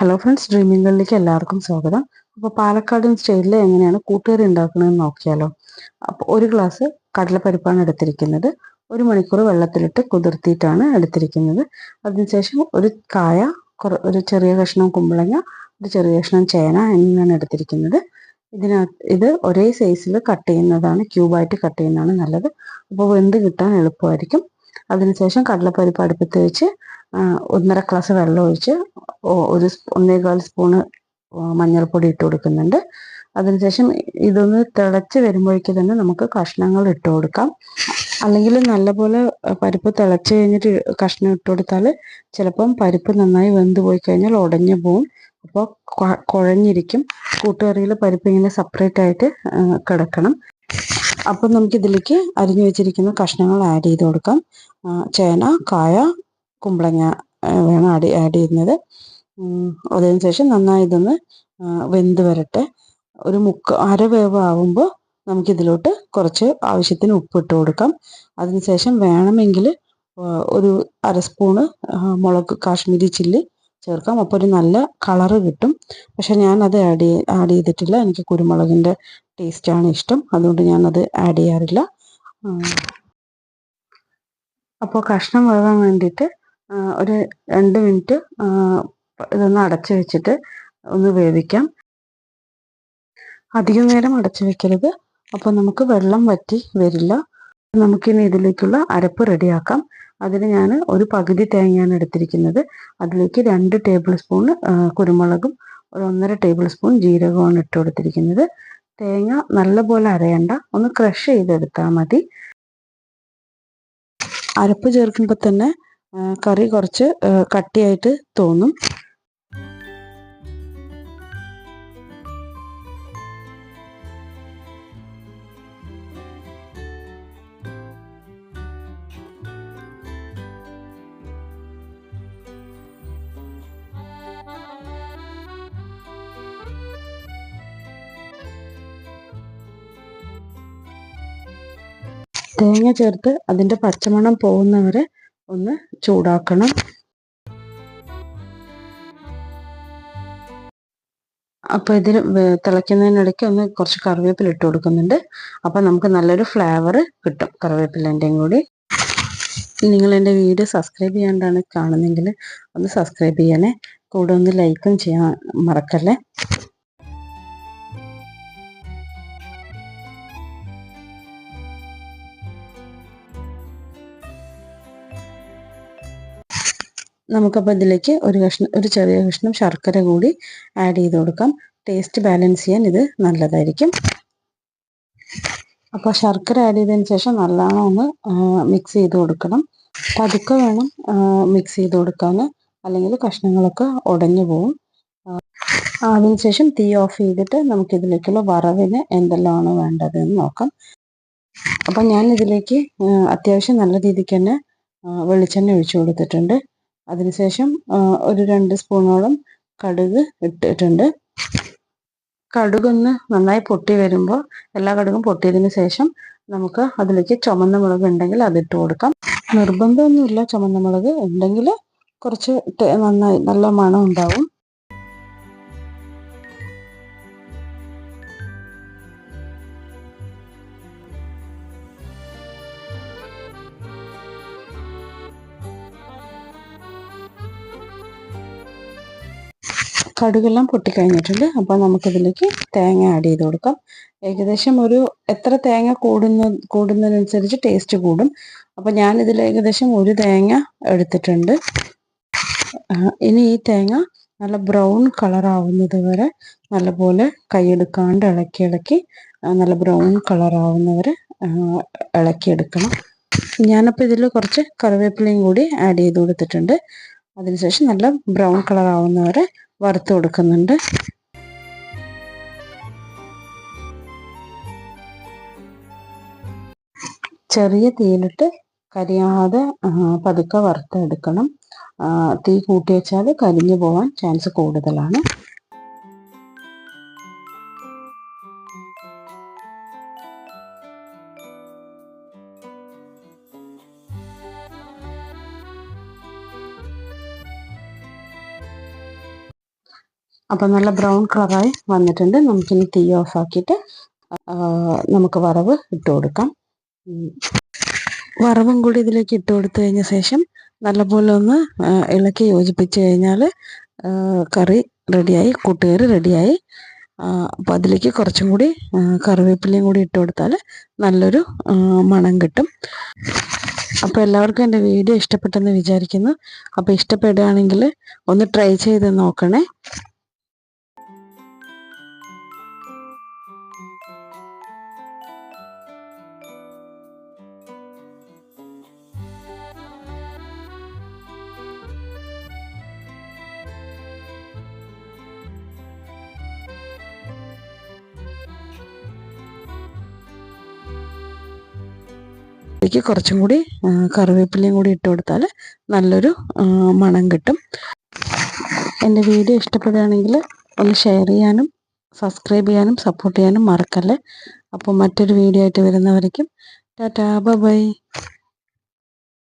Hello friends ഡ്രീമിംഗിലേക്ക് എല്ലാവർക്കും സ്വാഗതം. അപ്പോൾ പാലക്കാടൻ സ്റ്റൈലിൽ എങ്ങനെയാണ് കൂട്ടുകറി ഉണ്ടാക്കുന്നതെന്ന് നോക്കിയാലോ. അപ്പോൾ ഒരു ഗ്ലാസ് കടലപ്പരിപ്പാണ് എടുത്തിരിക്കുന്നത്. ഒരു മണിക്കൂർ വെള്ളത്തിലിട്ട് കുതിർത്തിയിട്ടാണ് എടുത്തിരിക്കുന്നത്. അതിനുശേഷം ഒരു കായ ഒരു ചെറിയ കഷ്ണം കുമ്പളങ്ങ ഒരു ചെറിയ കഷ്ണം ചേന എന്നിവയാണ് എടുത്തിരിക്കുന്നത്. ഇതിനകത്ത് ഇത് ഒരേ സൈസിൽ കട്ട് ചെയ്യുന്നതാണ് ക്യൂബായിട്ട് കട്ട് ചെയ്യുന്നതാണ് നല്ലത്. അപ്പോൾ വെന്ത് കിട്ടാൻ എളുപ്പമായിരിക്കും. അതിനുശേഷം കടലപ്പരിപ്പ് അടുപ്പത്ത് വെച്ച് ഒന്നര ഗ്ലാസ് വെള്ളം ഒഴിച്ച് ഒരു ഒന്നേകാൽ സ്പൂണ് മഞ്ഞൾപ്പൊടി ഇട്ട് കൊടുക്കുന്നുണ്ട്. അതിനുശേഷം ഇതൊന്ന് തിളച്ച് വരുമ്പോഴേക്ക് തന്നെ നമുക്ക് കഷ്ണങ്ങൾ ഇട്ട് കൊടുക്കാം. അല്ലെങ്കിൽ നല്ലപോലെ പരിപ്പ് തിളച്ച് കഴിഞ്ഞിട്ട് കഷ്ണം ഇട്ട് കൊടുത്താൽ ചിലപ്പം പരിപ്പ് നന്നായി വെന്ത് പോയി കഴിഞ്ഞാൽ ഉടഞ്ഞു പോവും. അപ്പോൾ കുഴഞ്ഞിരിക്കും. കൂട്ടുകറിയിൽ പരിപ്പ് ഇങ്ങനെ സെപ്പറേറ്റ് ആയിട്ട് കിടക്കണം. അപ്പം നമുക്ക് ഇതിലേക്ക് അരിഞ്ഞു വെച്ചിരിക്കുന്ന കഷ്ണങ്ങൾ ആഡ് ചെയ്ത് കൊടുക്കാം. ചേന കായ കുമ്പളങ്ങ വേണം ആഡ് ആഡ് ചെയ്യുന്നത്. അതിന് ശേഷം നന്നായി ഇതൊന്ന് വെന്ത് വരട്ടെ. ഒരു മുക്ക അര വേവ് ആവുമ്പോൾ നമുക്കിതിലോട്ട് കുറച്ച് ആവശ്യത്തിന് ഉപ്പ് ഉപ്പിട്ട് കൊടുക്കാം. അതിനുശേഷം വേണമെങ്കിൽ ഒരു അര സ്പൂണ് മുളക് കാശ്മീരി ചില്ലി ചേർക്കാം. അപ്പോൾ ഒരു നല്ല കളറ് കിട്ടും. പക്ഷെ ഞാൻ അത് ആഡ് ആഡ് ചെയ്തിട്ടില്ല. എനിക്ക് കുരുമുളകിന്റെ ടേസ്റ്റാണ് ഇഷ്ടം. അതുകൊണ്ട് ഞാനത് ആഡ് ചെയ്യാറില്ല. അപ്പോൾ കഷ്ണം വേകാൻ വേണ്ടിയിട്ട് ഒരു രണ്ട് മിനിറ്റ് ഇതൊന്ന് അടച്ചു വെച്ചിട്ട് ഒന്ന് വേവിക്കാം. അധികം നേരം അടച്ചു വെക്കരുത്. അപ്പോൾ നമുക്ക് വെള്ളം വറ്റി വരില്ല. നമുക്കിനി ഇതിലേക്കുള്ള അരപ്പ് റെഡിയാക്കാം. അതിന് ഞാൻ ഒരു പകുതി തേങ്ങയാണ് എടുത്തിരിക്കുന്നത്. അതിലേക്ക് രണ്ട് ടേബിൾ സ്പൂൺ കുരുമുളകും ഒരു ഒന്നര ടേബിൾ സ്പൂൺ ജീരകമാണ് ഇട്ട് കൊടുത്തിരിക്കുന്നത്. തേങ്ങ നല്ലപോലെ അരയണ്ട. ഒന്ന് ക്രഷ് ചെയ്തെടുത്താൽ മതി. അരപ്പ് ചേർക്കുമ്പോൾ തന്നെ കറി കുറച്ച് കട്ടിയായിട്ട് തോന്നും. തേങ്ങ ചേർത്ത് അതിന്റെ പച്ചമണം പോകുന്നവരെ ഒന്ന് ചൂടാക്കണം. അപ്പോൾ ഇതിൽ തിളയ്ക്കുന്നതിനിടയ്ക്ക് ഒന്ന് കുറച്ച് കറിവേപ്പില ഇട്ട് കൊടുക്കുന്നുണ്ട്. അപ്പോൾ നമുക്ക് നല്ലൊരു ഫ്ലേവർ കിട്ടും കറിവേപ്പിലേന്റെയും കൂടി. നിങ്ങൾ എന്റെ വീഡിയോ സബ്സ്ക്രൈബ് ചെയ്യാണ്ടാണ് കാണുന്നെങ്കിൽ ഒന്ന് സബ്സ്ക്രൈബ് ചെയ്യണേ. കൂടെ ഒന്ന് ലൈക്കും ചെയ്യാൻ മറക്കല്ലേ. നമുക്കപ്പോൾ ഇതിലേക്ക് ഒരു കഷ്ണം ഒരു ചെറിയ കഷ്ണം ശർക്കര കൂടി ആഡ് ചെയ്ത് കൊടുക്കാം. ടേസ്റ്റ് ബാലൻസ് ചെയ്യാൻ ഇത് നല്ലതായിരിക്കും. അപ്പോൾ ശർക്കര ആഡ് ചെയ്തതിന് ശേഷം നല്ലോണം ഒന്ന് മിക്സ് ചെയ്ത് കൊടുക്കണം. പതുക്കെ വേണം മിക്സ് ചെയ്ത് കൊടുക്കാൻ അല്ലെങ്കിൽ കഷ്ണങ്ങളൊക്കെ ഉടഞ്ഞു പോകും അതിനുശേഷം തീ ഓഫ് ചെയ്തിട്ട് നമുക്കിതിലേക്കുള്ള വറവിന് എന്തെല്ലാമാണ് വേണ്ടത് എന്ന് നോക്കാം. അപ്പം ഞാൻ ഇതിലേക്ക് അത്യാവശ്യം നല്ല രീതിക്ക് തന്നെ വെളിച്ചെണ്ണ ഒഴിച്ചു കൊടുത്തിട്ടുണ്ട്. അതിനുശേഷം ഒരു രണ്ട് സ്പൂണോളം കടുക് ഇട്ടിട്ടുണ്ട്. കടുകൊന്ന് നന്നായി പൊട്ടി വരുമ്പോൾ എല്ലാ കടുകും പൊട്ടിയതിന് ശേഷം നമുക്ക് അതിലേക്ക് ചുമന്ന മുളക് ഉണ്ടെങ്കിൽ അതിട്ട് കൊടുക്കാം. നിർബന്ധമൊന്നുമില്ല ചുമന്ന മുളക്. ഉണ്ടെങ്കിൽ കുറച്ച് നന്നായി നല്ല മണം ഉണ്ടാവും കടുകെല്ലാം പൊട്ടിക്കഴിഞ്ഞിട്ടുണ്ട്. അപ്പോൾ നമുക്കിതിലേക്ക് തേങ്ങ ആഡ് ചെയ്ത് കൊടുക്കാം. ഏകദേശം ഒരു എത്ര തേങ്ങ കൂടുന്ന കൂടുന്നതിനനുസരിച്ച് ടേസ്റ്റ് കൂടും. അപ്പോൾ ഞാൻ ഞാനിതിൽ ഏകദേശം ഒരു തേങ്ങ എടുത്തിട്ടുണ്ട്. ഇനി ഈ തേങ്ങ നല്ല ബ്രൗൺ കളറാവുന്നത് വരെ നല്ലപോലെ കൈയെടുക്കാണ്ട് ഇളക്കി ഇളക്കി നല്ല ബ്രൗൺ കളർ ആവുന്നവരെ ഇളക്കിയെടുക്കണം. ഞാനപ്പോൾ ഇതിൽ കുറച്ച് കറിവേപ്പിലയും കൂടി ആഡ് ചെയ്ത് കൊടുത്തിട്ടുണ്ട്. അതിനുശേഷം നല്ല ബ്രൗൺ കളർ ആവുന്നവരെ വറുത്ത് കൊടുക്കുന്നുണ്ട്. ചെറിയ തീയിലിട്ട് കരിയാതെ പതുക്കെ വറുത്തെടുക്കണം. തീ കൂട്ടി വെച്ചാൽ കരിഞ്ഞു പോകാൻ ചാൻസ് കൂടുതലാണ്. അപ്പം നല്ല ബ്രൗൺ കളറായി വന്നിട്ടുണ്ട്. നമുക്കിനി തീ ഓഫ് ആക്കിയിട്ട് നമുക്ക് വറവ് ഇട്ട് കൊടുക്കാം. വറവും കൂടി ഇതിലേക്ക് ഇട്ട് കൊടുത്തു കഴിഞ്ഞ ശേഷം നല്ലപോലെ ഒന്ന് ഇളക്കി യോജിപ്പിച്ച് കഴിഞ്ഞാൽ കറി റെഡിയായി കൂട്ടുകറി റെഡിയായി. അപ്പം അതിലേക്ക് കുറച്ചും കൂടി കറിവേപ്പിലയും കൂടി ഇട്ട് കൊടുത്താൽ നല്ലൊരു മണം കിട്ടും. അപ്പോൾ എല്ലാവർക്കും എന്റെ വീഡിയോ ഇഷ്ടപ്പെട്ടെന്ന് വിചാരിക്കുന്നു. അപ്പോൾ ഇഷ്ടപ്പെടുകയാണെങ്കിൽ ഒന്ന് ട്രൈ ചെയ്ത് നോക്കണേ. ഇതിലേക്ക് കുറച്ചും കൂടി കറിവേപ്പിലയും കൂടി ഇട്ട് കൊടുത്താൽ നല്ലൊരു മണം കിട്ടും. എന്റെ വീഡിയോ ഇഷ്ടപ്പെടുകയാണെങ്കിൽ ഒന്ന് ഷെയർ ചെയ്യാനും സബ്സ്ക്രൈബ് ചെയ്യാനും സപ്പോർട്ട് ചെയ്യാനും മറക്കല്ലേ. അപ്പോൾ മറ്റൊരു വീഡിയോ ആയിട്ട് വരുന്നവരേക്കും ടാറ്റാ ബൈ.